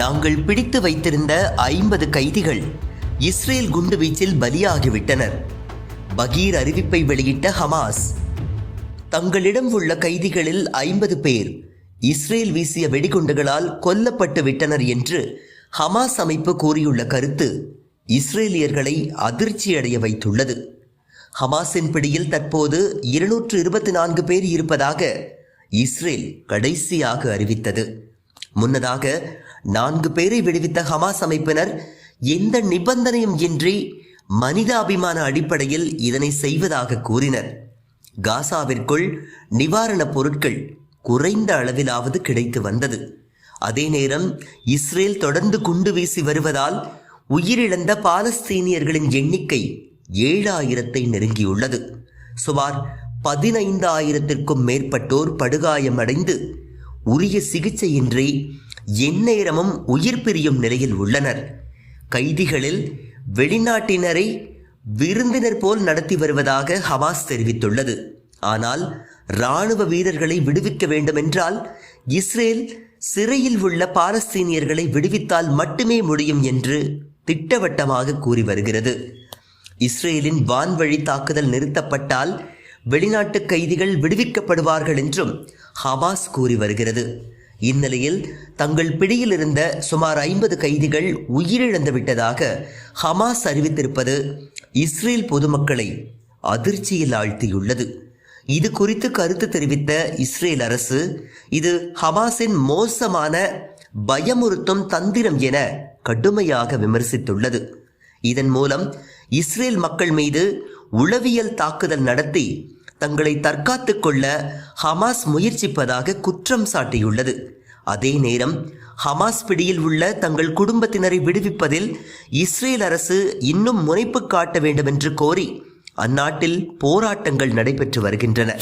நாங்கள் பிடித்து வைத்திருந்த ஐம்பது கைதிகள் இஸ்ரேல் குண்டுவீச்சில் பலியாகிவிட்டனர். பகீர் அறிவிப்பை வெளியிட்ட ஹமாஸ் தங்களிடம் உள்ள கைதிகளில் ஐம்பது பேர் இஸ்ரேல் வீசிய வெடிகுண்டுகளால் கொல்லப்பட்டு விட்டனர் என்று ஹமாஸ் அமைப்பு கூறியுள்ள கருத்து இஸ்ரேலியர்களை அதிர்ச்சியடைய வைத்துள்ளது. ஹமாஸின் பிடியில் தற்போது இருநூற்று இருபத்தி நான்கு பேர் இருப்பதாக இஸ்ரேல் கடைசியாக அறிவித்தது. முன்னதாக நான்கு பேரை விடுவித்த ஹமாஸ் அமைப்பினர் எந்த நிபந்தனையும் இன்றி மனிதாபிமான அடிப்படையில் இதனை செய்வதாக கூறினர். காசாவிற்குள் நிவாரணப் பொருட்கள் குறைந்த அளவிலாவது கிடைத்து வந்தது. அதே நேரம் இஸ்ரேல் தொடர்ந்து குண்டு வீசி வருவதால் உயிரிழந்த பாலஸ்தீனியர்களின் எண்ணிக்கை ஏழாயிரத்தை நெருங்கியுள்ளது. சுமார் பதினைந்து ஆயிரத்திற்கும் மேற்பட்டோர் படுகாயமடைந்து உரிய சிகிச்சையின்றி எந்நேரமும் உயிர் பிரியும் நிலையில் உள்ளனர். கைதிகளில் வெளிநாட்டினரை விருந்தினர் போல் நடத்தி வருவதாக ஹமாஸ் தெரிவித்துள்ளது. ஆனால் இராணுவ வீரர்களை விடுவிக்க வேண்டுமென்றால் இஸ்ரேல் சிறையில் உள்ள பாலஸ்தீனியர்களை விடுவித்தால் மட்டுமே முடியும் என்று திட்டவட்டமாக கூறி வருகிறது. இஸ்ரேலின் வான்வழி தாக்குதல் நிறுத்தப்பட்டால் வெளிநாட்டு கைதிகள் விடுவிக்கப்படுவார்கள் என்றும் ஹமாஸ் கூறி வருகிறது. இந்நிலையில் தங்கள் பிடியில் இருந்த சுமார் ஐம்பது கைதிகள் உயிரிழந்து விட்டதாக ஹமாஸ் அறிவித்திருப்பது இஸ்ரேல் பொதுமக்களை அதிர்ச்சியில் ஆழ்த்தியுள்ளது. இது குறித்து கருத்து தெரிவித்த இஸ்ரேல் அரசு இது ஹமாஸின் மோசமான பயமுறுத்தும் தந்திரம் என கடுமையாக விமர்சித்துள்ளது. இதன் மூலம் இஸ்ரேல் மக்கள் மீது உளவியல் தாக்குதல் நடத்தி தங்களை தற்காத்து கொள்ள ஹமாஸ் முயற்சிப்பதாக குற்றம் சாட்டியுள்ளது. அதே நேரம் ஹமாஸ் பிடியில் உள்ள தங்கள் குடும்பத்தினரை விடுவிப்பதில் இஸ்ரேல் அரசு இன்னும் முனைப்பு காட்ட வேண்டும் என்று கோரி அந்நாட்டில் போராட்டங்கள் நடைபெற்று வருகின்றன.